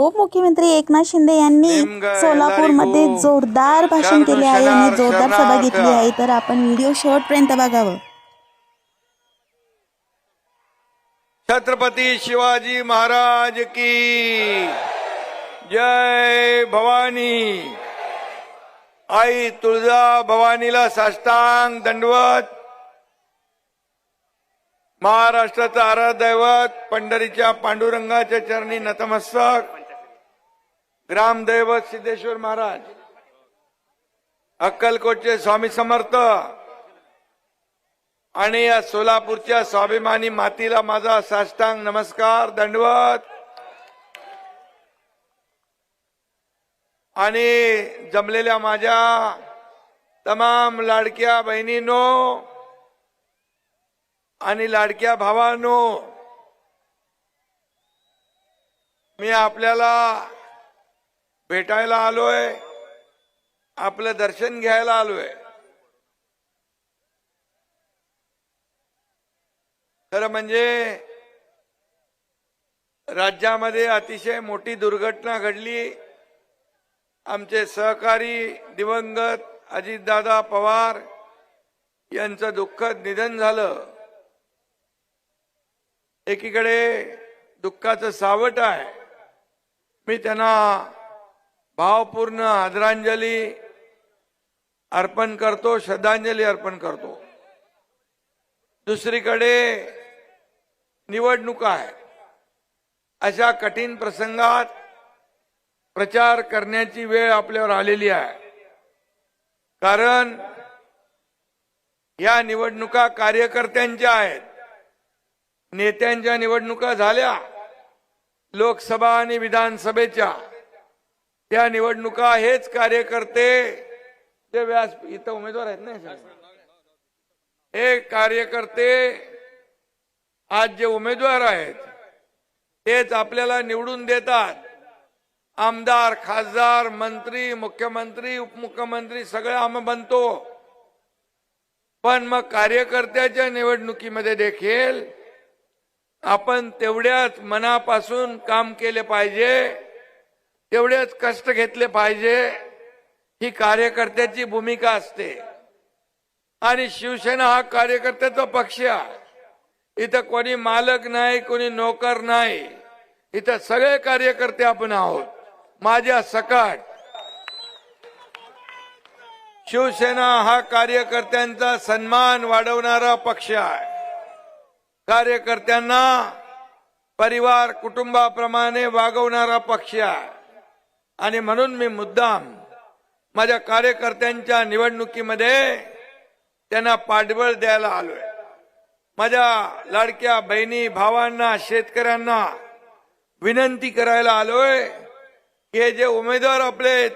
उपमुख्यमंत्री एकनाथ शिंदे यांनी सोलापूरमध्ये जोरदार भाषण केले आहे. आणि जोरदार सभा घेतली. आहे. तर आपण व्हिडिओ शेवटपर्यंत बघावं. छत्रपती शिवाजी महाराज की जय भवानी. आई तुळजा भवानीला साष्टांग दंडवत. महाराष्ट्राचं आराध्यदैवत पंढरीच्या पांडुरंगाच्या चरणी नतमस्तक. ग्रामदैवत सिद्धेश्वर महाराज अक्कलकोटचे स्वामी समर्थ आणि या सोलापूरच्या स्वाभिमानी मातीला माझा साष्टांग नमस्कार दंडवत. आणि जमलेल्या माझ्या तमाम लाडक्या बहिणींनो आणि लाडक्या भावांनो मी आपल्याला भेटायला आलोय. आपलं दर्शन घ्यायला आलोय. खरं म्हणजे राज्यामध्ये अतिशय मोठी दुर्घटना घडली. आमचे सहकारी दिवंगत अजितदादा पवार यांचं दुःखद निधन झालं. एकीकडे दुःखाचं सावट आहे. मी त्यांना भावपूर्ण आदरांजली अर्पण करतो श्रद्धांजली अर्पण करतो. दुसरीकडे निवडणुका आहे अशा कठीण प्रसंगात प्रचार करण्याची वेळ आपल्यावर आलेली आहे. कारण या निवडणुका कार्यकर्त्यांच्या आहेत. नेत्यांच्या निवडणुका झाल्या. लोकसभा आणि विधानसभेच्या. त्या निवडणुका हेच कार्यकर्ते जे व्यास इथं उमेदवार आहेत ना हे कार्यकर्ते आज जे उमेदवार आहेत तेच आपल्याला निवडून देतात. आमदार खासदार मंत्री मुख्यमंत्री उपमुख्यमंत्री सगळे आम्ही बनतो. पण मग कार्यकर्त्याच्या निवडणुकीमध्ये देखील आपण तेवढ्याच मनापासून काम केले पाहिजे. तेवढेच कष्ट घेतले पाहिजे. ही कार्यकर्त्याची भूमिका असते. आणि शिवसेना हा कार्यकर्त्याचा पक्ष आहे. इथं कोणी मालक नाही कोणी नोकर नाही. इथं सगळे कार्यकर्ते आपण आहोत. माझ्या सकाट शिवसेना हा कार्यकर्त्यांचा सन्मान वाढवणारा पक्ष आहे. कार्यकर्त्यांना परिवार कुटुंबाप्रमाणे वागवणारा पक्ष आहे. आणि म्हणून मी मुद्दाम माझ्या कार्यकर्त्यांच्या निवडणुकीमध्ये त्यांना पाठबळ द्यायला आलोय. माझ्या लाडक्या बहिणी भावांना शेतकऱ्यांना विनंती करायला आलोय की हे जे उमेदवार आपले आहेत,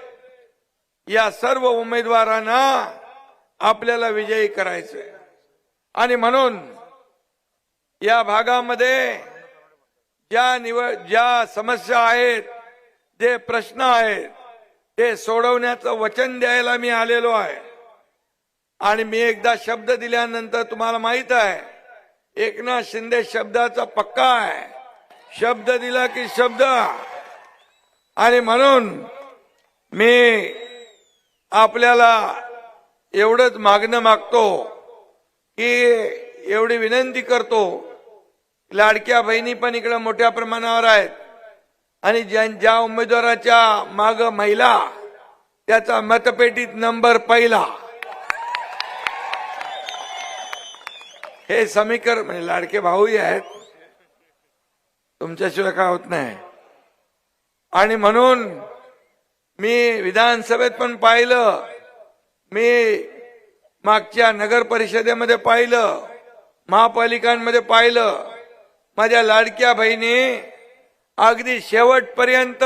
या सर्व उमेदवारांना आपल्याला विजयी करायचंय. आणि म्हणून या भागामध्ये ज्या निवड ज्या समस्या आहेत जे प्रश्न आहेत ते सोडवण्याचं वचन द्यायला मी आलेलो आहे. आणि मी एकदा शब्द दिल्यानंतर तुम्हाला माहीत आहे एकनाथ शिंदे शब्दाचा पक्का आहे. शब्द दिला की शब्द. आणि म्हणून मी आपल्याला एवढंच मागणं मागतो की एवढी विनंती करतो. लाडक्या बहिणी पण इकडं मोठ्या प्रमाणावर आहेत. आणि ज्या ज्या उमेदवाराच्या माग महिला त्याचा मतपेटीत नंबर पहिला. हे समीकरण म्हणजे लाडके भाऊही आहेत. तुमच्याशिवाय काय होत नाही. आणि म्हणून मी विधानसभेत पण पाहिलं. मी मागच्या नगर परिषदेमध्ये पाहिलं. महापालिकांमध्ये पाहिलं. माझ्या लाडक्या बहिणी अगदी शेवटपर्यंत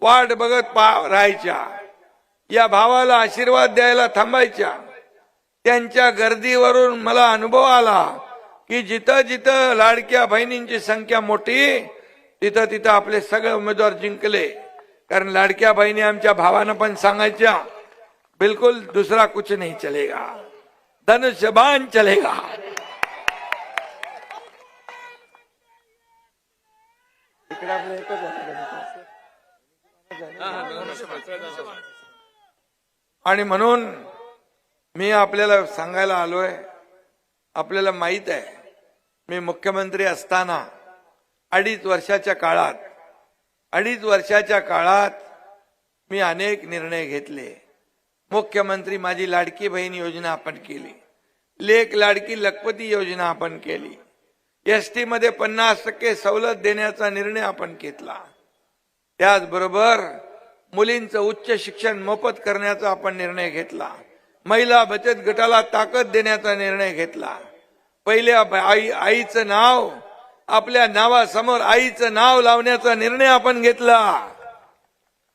वाट बघत पा राहायच्या. या भावाला आशीर्वाद द्यायला थांबायच्या. त्यांच्या गर्दीवरून मला अनुभव आला की जिथं जिथं लाडक्या बहिणींची संख्या मोठी तिथं तिथं आपले सगळे उमेदवार जिंकले. कारण लाडक्या बहिणी आमच्या भावानं पण सांगायच्या बिलकुल दुसरा कुछ नाही चलेगा. धनुष्यबान चलेगा. इकडे आपलं एकच आहे. आणि म्हणून मी आपल्याला सांगायला आलोय आपल्याला माहीत आहे मी मुख्यमंत्री असताना अडीच वर्षाच्या काळात अडीच वर्षाच्या काळात मी अनेक निर्णय घेतले मुख्यमंत्री माझी लाडकी बहीण योजना आपण केली लेख लाडकी लखपती योजना आपण केली एस टीमध्ये पन्नास टक्के सवलत देण्याचा निर्णय आपण घेतला. त्याचबरोबर मुलींचं उच्च शिक्षण मोफत करण्याचा आपण निर्णय घेतला. महिला बचत गटाला ताकद देण्याचा निर्णय घेतला. पहिल्या आई आईचं नाव आपल्या नावासमोर आईचं नाव लावण्याचा निर्णय आपण घेतला.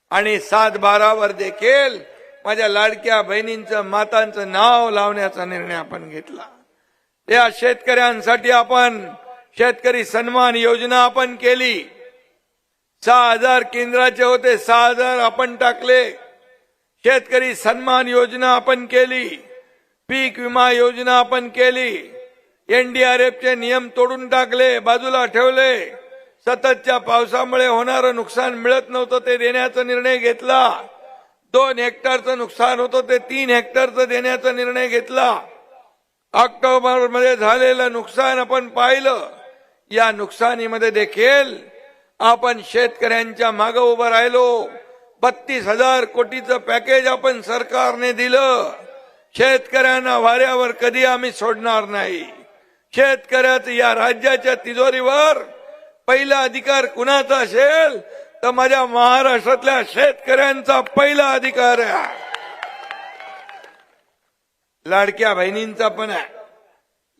आणि सात बारावर देखील माझ्या लाडक्या बहिणींचं मातांचं नाव लावण्याचा निर्णय आपण घेतला. या शेतकऱ्यांसाठी आपण शेतकरी सन्मान योजना आपण केली. सहा हजार केंद्राचे होते सहा हजार आपण टाकले. शेतकरी सन्मान योजना आपण केली. पीक विमा योजना आपण केली. एनडीआरएफचे नियम तोडून टाकले बाजूला ठेवले. सततच्या पावसामुळे होणारं नुकसान मिळत नव्हतं ते देण्याचा निर्णय घेतला. दोन हेक्टरचं नुकसान होतं ते तीन हेक्टरचं देण्याचा निर्णय घेतला. ऑक्टोबरमध्ये झालेलं नुकसान आपण पाहिलं. या नुकसानीमध्ये देखील आपण शेतकऱ्यांच्या मागे उभं राहिलो. बत्तीस हजार कोटीचं पॅकेज आपण सरकारने दिलं. शेतकऱ्यांना वाऱ्यावर कधी आम्ही सोडणार नाही. शेतकऱ्याचं या राज्याच्या तिजोरीवर पहिला अधिकार कुणाचा असेल? तर माझ्या महाराष्ट्रातल्या शेतकऱ्यांचा पहिला अधिकार आहे. लाडक्या बहिणींचा पण आहे.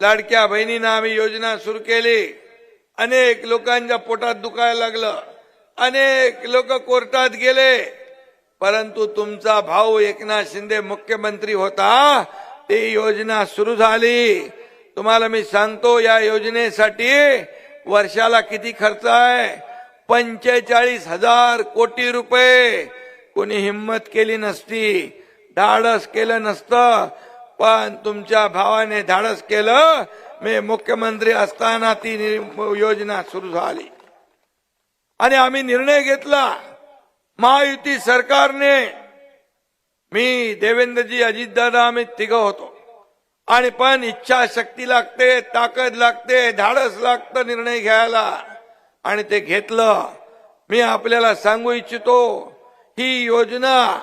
लाडक्या बहिणींना आम्ही योजना सुरू केली. अनेक लोकांच्या पोटात दुखायला लागलं. अनेक लोक कोर्टात गेले. परंतु तुमचा भाऊ एकनाथ शिंदे मुख्यमंत्री होता. ती योजना सुरू झाली. तुम्हाला मी सांगतो या योजनेसाठी वर्षाला किती खर्च आहे? पंचेचाळीस हजार कोटी रुपये. कोणी हिंमत केली नसती. धाडस केलं नसतं. पण तुमच्या भावाने धाडस केलं मी मुख्यमंत्री असताना ती योजना सुरू झाली. आणि आम्ही निर्णय घेतला महायुती सरकारने मी देवेंद्रजी अजितदादा आम्ही तिघ होतो. आणि पण इच्छाशक्ती लागते ताकद लागते धाडस लागतं निर्णय घ्यायला. आणि ते घेतलं. मी आपल्याला सांगू इच्छितो ही योजना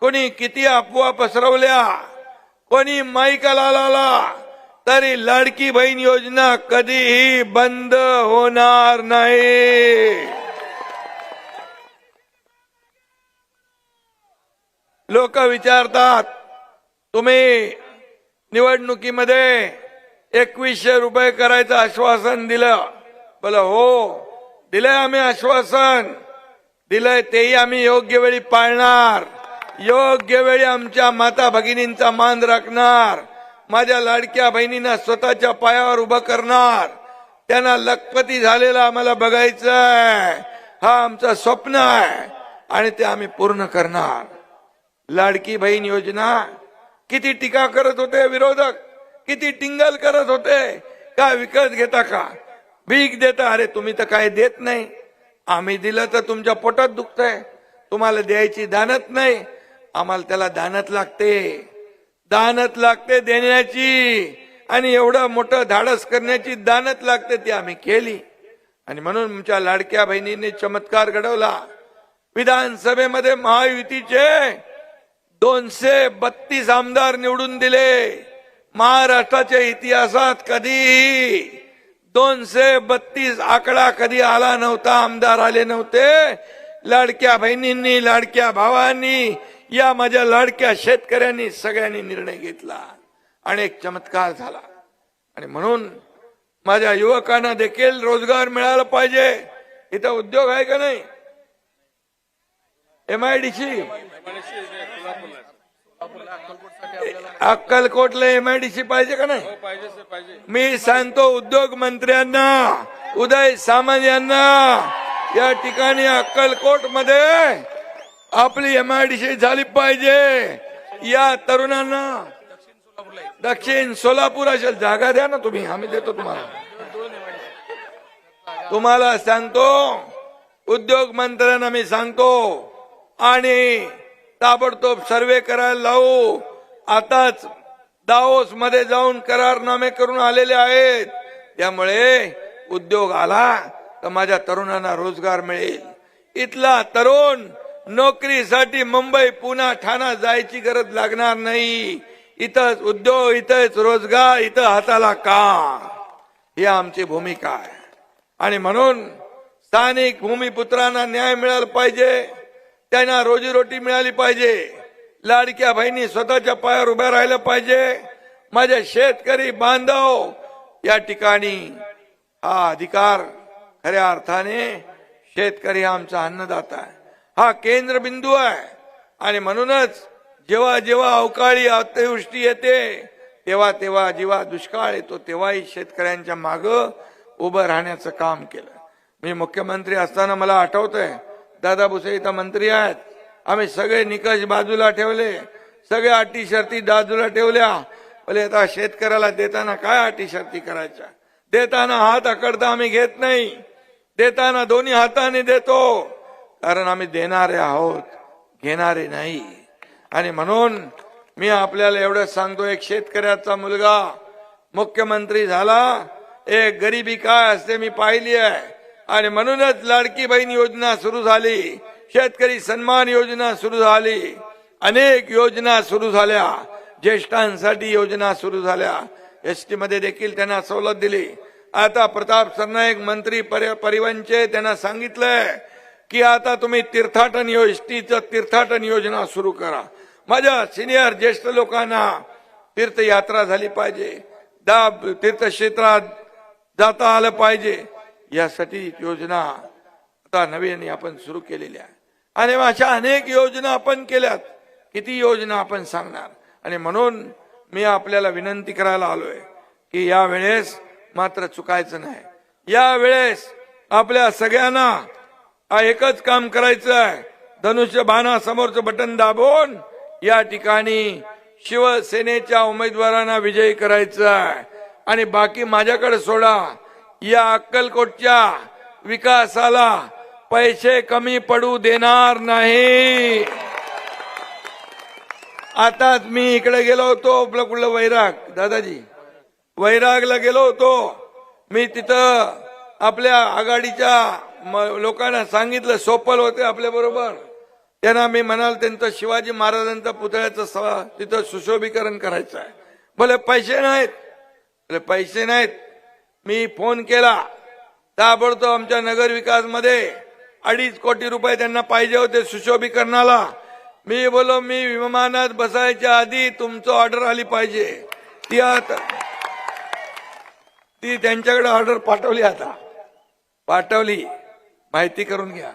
कोणी किती अफवा पसरवल्या कोणी माईकाला लाला तरी लाडकी बहीण योजना कधीही बंद होणार नाही. लोक विचारतात तुम्ही निवडणुकीमध्ये एकवीसशे रुपये करायचं आश्वासन दिलं. बोल हो दिलंय आम्ही आश्वासन. दिलंय तेही आम्ही योग्य वेळी पाळणार. योग्य वेळी आमच्या माता भगिनींचा मान राखणार. माझ्या लाडक्या बहिणींना स्वतःच्या पायावर उभं करणार. त्यांना लखपती झालेला आम्हाला बघायचं आहे हा आमचं स्वप्न आहे. आणि ते आम्ही पूर्ण करणार. लाडकी बहीण योजना. किती टीका करत होते विरोधक? किती टिंगल करत होते? का विकत घेता का? भीक देता? अरे तुम्ही तर काय देत नाही. आम्ही दिलं तर तुमच्या पोटात दुखतंय. तुम्हाला द्यायची दानत नाही. आम्हाला त्याला दानत लागते. दानत लागते देण्याची. आणि एवढं मोठं धाडस करण्याची दानत लागते ती आम्ही केली. आणि म्हणून आमच्या लाडक्या बहिणीने चमत्कार घडवला. विधानसभेमध्ये महायुतीचे दोनशे बत्तीस आमदार निवडून दिले. महाराष्ट्राच्या इतिहासात कधीही दोनशे बत्तीस आकडा कधी आला नव्हता आमदार आले नव्हते. लाडक्या बहिणींनी लाडक्या भावांनी या माझ्या लाडक्या शेतकऱ्यांनी सगळ्यांनी निर्णय घेतला आणि एक चमत्कार झाला. आणि म्हणून माझ्या युवकांना देखील रोजगार मिळाला पाहिजे. इथं उद्योग आहे का नाही? एम आय डी सी अक्कलकोटला एम आय डी सी पाहिजे का नाही? मी सांगतो उद्योग मंत्र्यांना उदय सामंत यांना या ठिकाणी अक्कलकोटमध्ये आपली एम आय डी सी झाली पाहिजे. या तरुणांना दक्षिण सोलापूर असेल जागा द्या ना तुम्ही. आम्ही देतो तुम्हाला. तुम्हाला सांगतो उद्योग मंत्र्यांना मी सांगतो आणि ताबडतोब सर्वे करायला लावू. आताच दाओसमध्ये जाऊन करारनामे करून आलेले आहेत. त्यामुळे उद्योग आला तर माझ्या तरुणांना रोजगार मिळेल. इथला तरुण नोकरीसाठी मुंबई पुणे ठाणा जायची गरज लागणार नाही. इथंच उद्योग इथंच रोजगार इथं हाताला काम. ही आमची भूमिका आहे. आणि म्हणून स्थानिक भूमिपुत्रांना न्याय मिळाला पाहिजे. त्यांना रोजीरोटी मिळाली पाहिजे. लाडक्या बहिणी स्वतःच्या पायावर उभ्या राहिलं पाहिजे. माझ्या शेतकरी बांधव या ठिकाणी हा अधिकार खऱ्या अर्थाने शेतकरी आमचा अन्नदाता आहे. हा केंद्र बिंदू आहे. आणि म्हणूनच जेव्हा जेव्हा अवकाळी अतिवृष्टी येते तेव्हा तेव्हा जेव्हा दुष्काळ येतो तेव्हाही शेतकऱ्यांच्या माग उभं राहण्याचं काम केलं. मी मुख्यमंत्री असताना मला आठवतंय दादा भुसे इथं मंत्री आहेत. आम्ही सगळे निकष बाजूला ठेवले सगळ्या अटी शर्ती बाजूला ठेवल्या. बोले आता शेतकऱ्याला देताना काय अटी शर्ती करायच्या? देताना हात आकडता आम्ही घेत नाही. देताना दोन्ही हाताने देतो. कारण आम्ही देणारे आहोत घेणारे नाही. आणि म्हणून मी आपल्याला एवढं सांगतो एक शेतकऱ्याचा मुलगा मुख्यमंत्री झाला एक गरिबी काय असते मी पाहिली आहे. आणि म्हणूनच लाडकी बहीण योजना सुरू झाली शेतकरी सन्मान योजना सुरू झाली अनेक योजना सुरू झाल्या ज्येष्ठांसाठी योजना सुरू झाल्या. एस टी मध्ये देखील त्यांना सवलत दिली. आता प्रताप सरनाईक मंत्री परिवहनचे त्यांना सांगितलंय की आता तुम्ही तीर्थाटन एसटीचं तीर्थाटन योजना सुरू करा. माझ्या सिनियर ज्येष्ठ लोकांना तीर्थयात्रा झाली पाहिजे. दाब तीर्थक्षेत्रात जाता आलं पाहिजे. यासाठी योजना आता नवीन आपण सुरू केलेली आहे आणि अशा अनेक योजना आपण केल्यात. किती योजना आपण सांगणार? आणि म्हणून मी आपल्याला विनंती करायला आलोय की या वेळेस मात्र चुकायचं नाही. या वेळेस आपल्या सगळ्यांना हा एकच काम करायचं आहे. धनुष्य बाणा समोरचं बटन दाबून या ठिकाणी शिवसेनेच्या उमेदवारांना विजयी करायचं आहे. आणि बाकी माझ्याकडे सोडा. या अक्कलकोटच्या विकासाला पैसे कमी पडू देणार नाही. आताच मी इकडे गेलो होतो आपलं कुठलं वैराग? दादाजी. वैरागला गेलो होतो. मी तिथं आपल्या आघाडीच्या लोकांना सांगितलं सोपल होते आपल्या बरोबर. त्यांना मी म्हणाल त्यांचं शिवाजी महाराजांचा पुतळ्याचं सभा तिथं सुशोभीकरण करायचं आहे. भले पैसे नाहीत. भले पैसे नाहीत. मी फोन केला. ताबडतोब आमच्या नगर विकासमध्ये अडीच कोटी रुपये त्यांना पाहिजे होते सुशोभीकरणाला. मी बोलो मी विमानात बसायच्या आधी तुमचं ऑर्डर आली पाहिजे. ती आता ती त्यांच्याकडे ऑर्डर पाठवली आता. पाठवली. माहिती करून घ्या.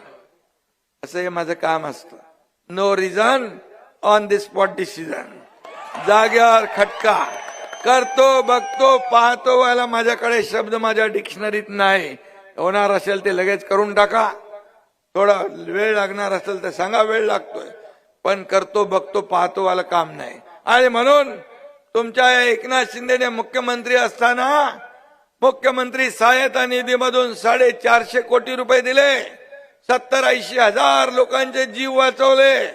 असं हे माझं काम असतं. No reason on the spot decision जाग्यावर खटका. करतो बघतो पाहतो व्हायला माझ्याकडे शब्द माझ्या डिक्शनरीत नाही. होणार असेल ते लगेच करून टाका. थोडा वेळ लागणार असेल तर सांगा वेळ लागतोय. पण करतो बघतो पाहतो वाला काम नाही. आणि म्हणून तुमच्या एकनाथ शिंदेने मुख्यमंत्री असताना मुख्यमंत्री सहायता निधीमधून साडेचारशे कोटी रुपये दिले. सत्तर ऐंशी हजार लोकांचे जीव वाचवले.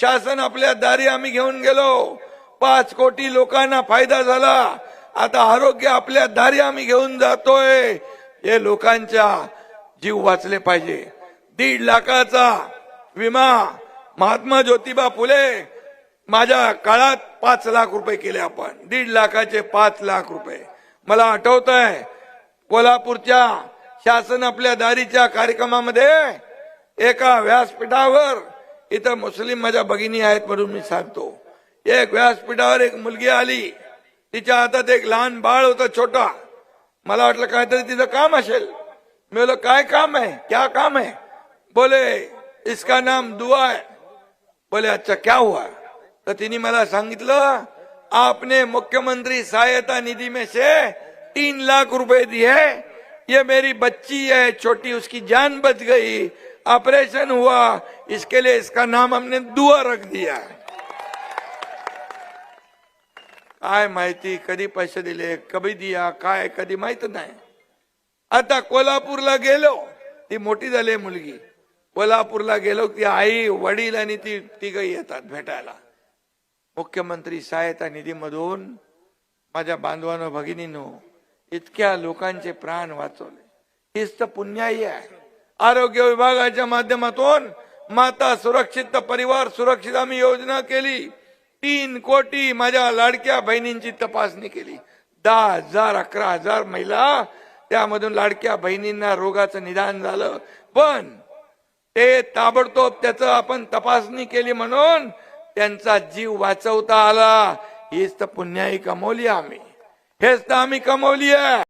शासन आपल्या दारी आम्ही घेऊन गेलो. पाच कोटी लोकांना फायदा झाला. आता आरोग्य आपल्या दारी आम्ही घेऊन जातोय. हे लोकांच्या जीव वाचले पाहिजे. दीड लाखाचा विमा महात्मा ज्योतिबा फुले माझ्या काळात पाच लाख रुपये केले आपण. दीड लाखाचे पाच लाख रुपये. मला आठवत आहे कोल्हापूरच्या शासन आपल्या दारीच्या कार्यक्रमामध्ये एका व्यासपीठावर इथं मुस्लिम माझ्या भगिनी आहेत म्हणून मी सांगतो. एक व्यासपीठावर एक मुलगी आली तिच्या हातात एक लहान बाळ होतं छोटा. मला वाटलं काहीतरी तिचं काम असेल. मी बोलो काय काम आहे? क्या काम है बोले इसका नाम दुआ है बोले अच्छा क्या हुआ? तर तिने मला सांगितलं आपने मुख्यमंत्री सहायता निधि में से तीन लाख रुपए दिए। ये मेरी बच्ची है छोटी उसकी जान बच गई। ऑपरेशन हुआ इसके लिए इसका नाम हमने दुआ रख दिया। काय माहिती कधी पैसे दिले कधी दिया काय कधी माहीत नाही। आता कोल्हापूरला गेलो ती मोठी झाली मुलगी। कोल्हापूरला गेलो ती आई वडील आणि ती तिघ येतात भेटायला। मुख्यमंत्री सहायता निधीमधून माझ्या बांधवानं भगिनीनो इतक्या लोकांचे प्राण वाचवले. हीच तर पुण्याई आहे. आरोग्य विभागाच्या माध्यमातून माता सुरक्षित परिवार सुरक्षित आम्ही योजना केली. तीन कोटी माझ्या लाडक्या बहिणींची तपासणी केली. दहा हजार अकरा हजार महिला त्यामधून लाडक्या बहिणींना रोगाचं निदान झालं. पण ते ताबडतोब त्याचं आपण तपासणी केली म्हणून त्यांचा जीव वाचवता आला. हीच तर पुण्याही कमवली आम्ही. हेच तर आम्ही कमवली आहे.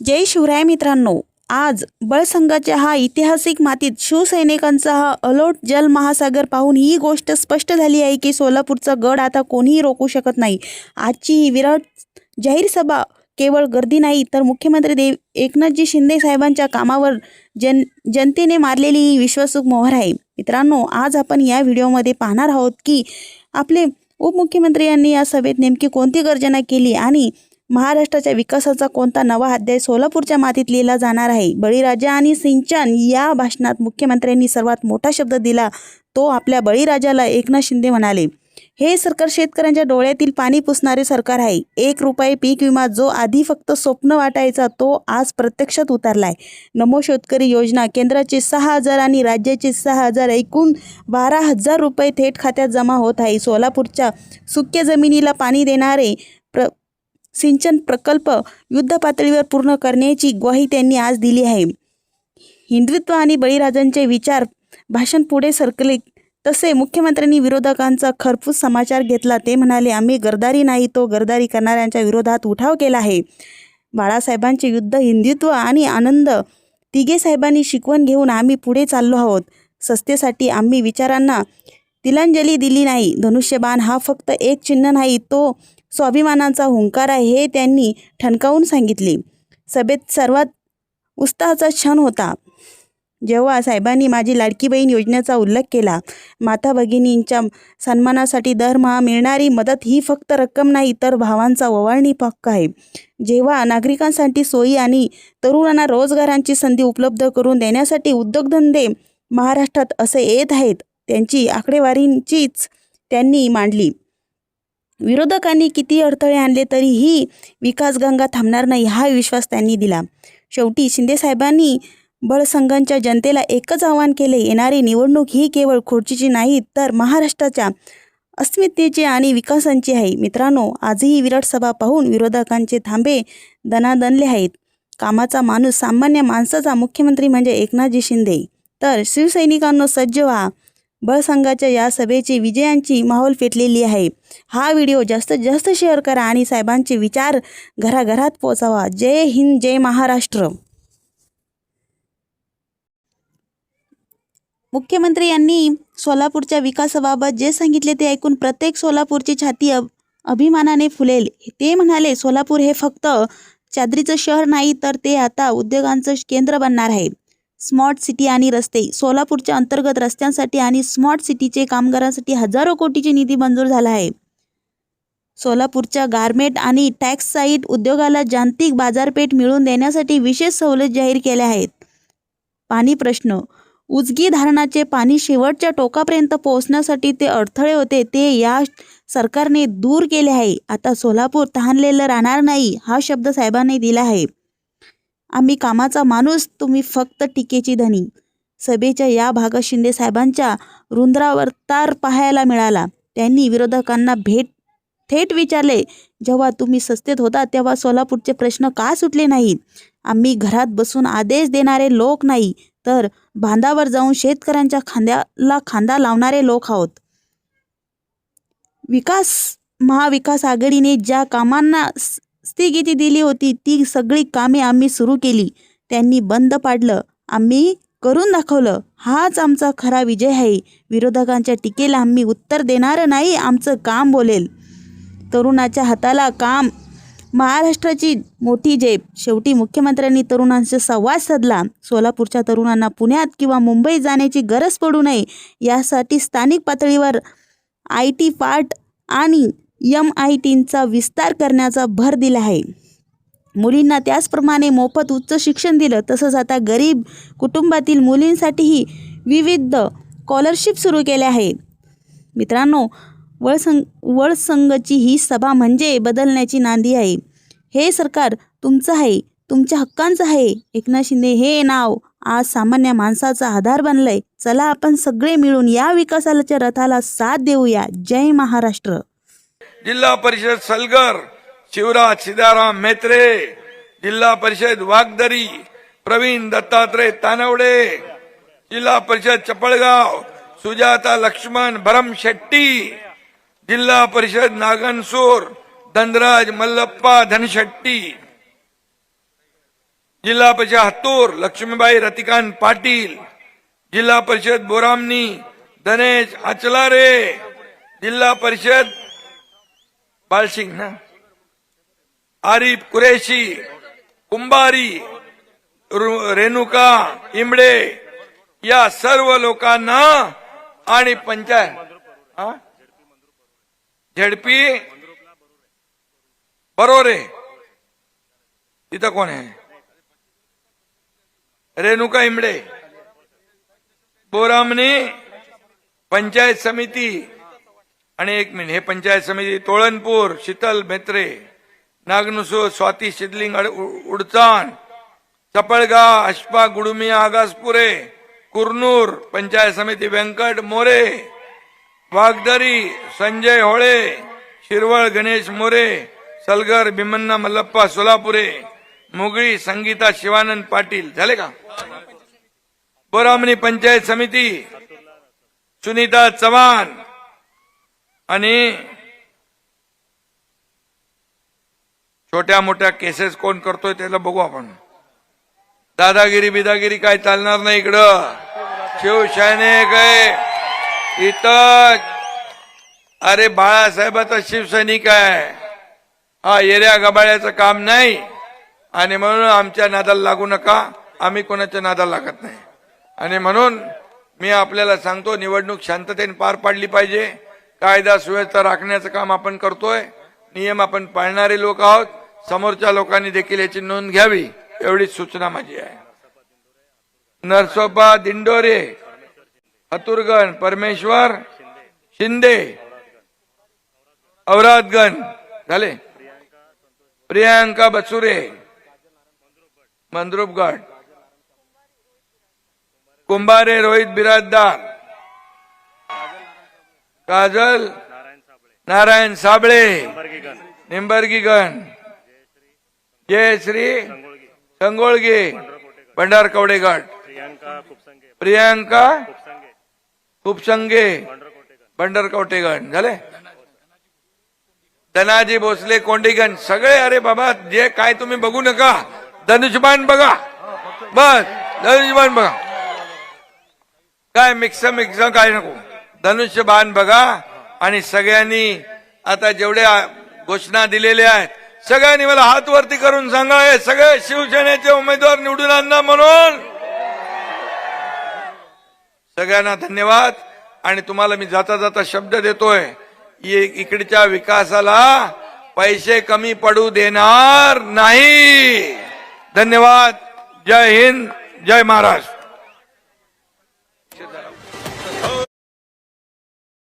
जय शिवराय मित्रांनो. आज बळसंघाच्या हा ऐतिहासिक मातीत शिवसैनिकांचा हा अलोट जल महासागर पाहून ही गोष्ट स्पष्ट झाली आहे की सोलापूरचा गड आता कोणीही रोखू शकत नाही. आजची ही विराट जाहीर सभा केवळ गर्दी नाही तर मुख्यमंत्री देव एकनाथजी शिंदे साहेबांच्या कामावर जन जनतेने मारलेली ही विश्वासूक मोहर आहे. मित्रांनो आज आपण या व्हिडिओमध्ये पाहणार आहोत की आपले उपमुख्यमंत्री यांनी या सभेत नेमकी कोणती गर्जना केली आणि महाराष्ट्राच्या विकासाचा कोणता नवा अध्याय सोलापूरच्या मातीत लिहिला जाणार आहे. बळीराजा आणि सिंचन या भाषणात मुख्यमंत्र्यांनी सर्वात मोठा शब्द दिला तो आपल्या बळीराजाला एकनाथ शिंदे म्हणाले. हे सरकार शेतकऱ्यांच्या डोळ्यातील पाणी पुसणारे सरकार आहे. एक रुपये पीक विमा जो आधी फक्त स्वप्न वाटायचा तो आज प्रत्यक्षात उतरलाय. नमो शेतकरी योजना केंद्राचे सहा हजार आणि राज्याचे सहा हजार एकूण बारा हजार रुपये थेट खात्यात जमा होत आहे. सोलापूरच्या सुक्या जमिनीला पाणी देणारे प्र सिंचन प्रकल्प युद्धपातळीवर पूर्ण करण्याची ग्वाही त्यांनी आज दिली आहे. हिंदुत्व आणि बळीराजांचे विचार भाषण पुढे सरकले तसे मुख्यमंत्र्यांनी विरोधकांचा खरपूस समाचार घेतला. ते म्हणाले आम्ही गरदारी नाही तो गरदारी करणाऱ्यांच्या विरोधात उठाव केला आहे. बाळासाहेबांचे युद्ध हिंदुत्व आणि आनंद तिघे साहेबांनी शिकवण घेऊन आम्ही पुढे चाललो आहोत. सस्तेसाठी आम्ही विचारांना तिलांजली दिली नाही. धनुष्यबाण हा फक्त एक चिन्ह नाही तो स्वाभिमानाचा हुंकार आहे हे त्यांनी ठणकावून सांगितले. सभेत सर्वात उत्साहाचा क्षण होता. जेव्हा साहेबांनी माझी लाडकी बहीण योजनेचा उल्लेख केला माता भगिनींच्या सन्मानासाठी दरमहा मिळणारी मदत ही फक्त रक्कम नाही तर भावांचा ओवाळणी हक्क आहे. जेव्हा नागरिकांसाठी सोयी आणि तरुणांना रोजगारांची संधी उपलब्ध करून देण्यासाठी उद्योगधंदे महाराष्ट्रात असे येत आहेत त्यांची आकडेवारींचीच त्यांनी मांडली. विरोधकांनी किती अडथळे आणले तरीही विकासगंगा थांबणार नाही हा विश्वास त्यांनी दिला. शेवटी शिंदेसाहेबांनी बळसंघांच्या जनतेला एकच आवाहन केले येणारी निवडणूक ही केवळ खुर्चीची नाही तर महाराष्ट्राच्या अस्मितेची आणि विकासांची आहे. मित्रांनो आजही विराट सभा पाहून विरोधकांचे थांबे दनादनले आहेत. कामाचा माणूस सामान्य माणसाचा मुख्यमंत्री म्हणजे एकनाथजी शिंदे. तर शिवसैनिकांनो सज्ज व्हा. बळसंघाच्या या सभेची विजयांची माहोल पेटलेली आहे. हा व्हिडिओ जास्तीत जास्त शेअर करा आणि साहेबांचे विचार घराघरात पोचावा. जय हिंद जय महाराष्ट्र. मुख्यमंत्री यांनी सोलापूरच्या विकासाबाबत जे सांगितले ते ऐकून प्रत्येक सोलापूरची छाती अब अभिमानाने फुलेल. ते म्हणाले सोलापूर हे फक्त चादरीचं शहर नाही तर ते आता उद्योगांचं केंद्र बनणार आहे. स्मार्ट सिटी आणि रस्ते सोलापूरच्या अंतर्गत रस्त्यांसाठी आणि स्मार्ट सिटीचे कामगारांसाठी हजारो कोटीची निधी मंजूर झाला आहे. सोलापूरच्या गारमेट आणि टॅक्ससाईड उद्योगाला जागतिक बाजारपेठ मिळवून देण्यासाठी विशेष सवलत जाहीर केल्या आहेत. पाणी प्रश्न उजगी धरणाचे पाणी शेवटच्या टोकापर्यंत पोहोचण्यासाठी ते अडथळे होते ते या सरकारने दूर केले आहे. आता सोलापूर तहानलेलं राहणार नाही हा शब्द साहेबांनी दिला आहे. आम्ही कामाचा माणूस तुम्ही फक्त टीकेची धनी. सभेच्या या भागात शिंदे साहेबांच्या रुंद्रावतार पाहायला मिळाला. त्यांनी विरोधकांना भेट थेट विचारले जेव्हा तुम्ही सस्तेत होता तेव्हा सोलापूरचे प्रश्न का सुटले नाहीत? आम्ही घरात बसून आदेश देणारे लोक नाही तर बांधावर जाऊन शेतकऱ्यांच्या खांद्याला खांदा लावणारे लोक आहोत. विकास महाविकास आघाडीने ज्या कामांना स्थगिती दिली होती ती सगळी कामे आम्ही सुरू केली. त्यांनी बंद पाडलं. आम्ही करून दाखवलं. हाच आमचा खरा विजय आहे. विरोधकांच्या टीकेला आम्ही उत्तर देणार नाही. आमचं काम बोलेल. तरुणाच्या हाताला काम महाराष्ट्राची मोठी जेब. शेवटी मुख्यमंत्र्यांनी तरुणांशी संवाद साधला. सोलापूरच्या तरुणांना पुण्यात किंवा मुंबईत जाण्याची गरज पडू नये यासाठी स्थानिक पातळीवर आय टी पार्ट आणि यम आय टींचा विस्तार करण्याचा भर दिला आहे. मुलींना त्याचप्रमाणे मोफत उच्च शिक्षण दिलं. तसंच आता गरीब कुटुंबातील मुलींसाठीही विविध स्कॉलरशिप सुरू केल्या आहेत मित्रांनो वळसंग वळसंघची ही सभा म्हणजे बदलण्याची नांदी आहे. हे सरकार तुमचं आहे तुमच्या हक्कांचं आहे. एकनाथ शिंदे हे नाव आज सामान्य माणसाचा आधार बनलंय. चला आपण सगळे मिळून या विकासाच्या रथाला साथ देऊया. जय महाराष्ट्र. जिल्हा परिषद सलगर शिवराज सीताराम मेत्रे जिल्हा परिषद वागदरी प्रवीण दत्तात्रय तानवडे जिल्हा परिषद चपळगाव सुजाता लक्ष्मण भरम शेट्टी जिल्हा परिषद नागनसूर धनराज मल्लप्पा धनशेट्टी. जिल्हा परिषद हातूर लक्ष्मीबाई रतिकांत पाटील. जिल्हा परिषद बोरामनी धनेश अचलारे जिल्हा परिषद बालसिंग ना? आरिफ कुरेशी कुंभारी रु- रेणुका इमडे या सर्व लोकांना आणि पंचायत. झेडपी बरोबर आहे. तिथं कोण आहे? रेणुका इमडे बोरामणी पंचायत समिती. आणि एक मिनिट हे पंचायत समिती तोळणपूर शीतल मेत्रे नागनुसूर स्वाती शिदलिंग उडचाण चपळगाव अश्पा गुडुमी आगासपुरे कुरनूर पंचायत समिती व्यंकट मोरे वागदरी संजय होळे शिरवळ गणेश मोरे सलगर भीमन्ना मल्लप्पा सोलापुरे मुगळी संगीता शिवानंद पाटील. झाले का? बोरामणी पंचायत समिती सुनीता चव्हाण आणि छोट्या मोठ्या केसेस कोण करतोय त्याला बघू आपण. दादागिरी बिदागिरी काय चालणार नाही इकडं. शिवसेने काय इथं अरे बाळासाहेब आता शिवसैनिक आहे. हा येऱ्या गबाळ्याचं काम नाही. आणि म्हणून आमच्या नादाला लागू नका. आम्ही कोणाच्या नादाला लागत नाही. आणि म्हणून मी आपल्याला सांगतो निवडणूक शांततेने पार पाडली पाहिजे. कायदा सुव्यवस्था राखण्याचं काम आपण करतोय. नियम आपण पाळणारे लोक आहोत. समोरच्या लोकांनी देखील याची नोंद घ्यावी. एवढीच सूचना माझी आहे. नरसोबा दिंडोरे. हतुरगण परमेश्वर शिंदे. औरादगण झाले? प्रियांका बचुरे मंद्रुपगड. कुंभारे रोहित बिराजदार. काजल नारायण साबळे. निंबर्गीगण. जयश्री संगोळगे. भंडार कवडेगड प्रियांका खूपसंगे भंडार कवटेगण झाले? धनाजी भोसले कोंडीगण सगळे अरे बाबा जे काय तुम्ही बघू नका. धनुष्यबाण बघा. बस धनुष्यबाण बघा. काय मिक्स मिक्स काय नको. धनुष्यबाण बघा आणि सगळ्यांनी आता जेवढ्या घोषणा दिलेल्या आहेत सगळ्यांनी मला हात वरती करून सांगा हे सगळे शिवसेनेचे उमेदवार निवडून आणणार म्हणून. सगळ्यांना धन्यवाद. आणि तुम्हाला मी जाता जाता शब्द देतोय इकडच्या विकासाला पैसे कमी पडू देणार नाही. धन्यवाद. जय हिंद जय महाराष्ट्र.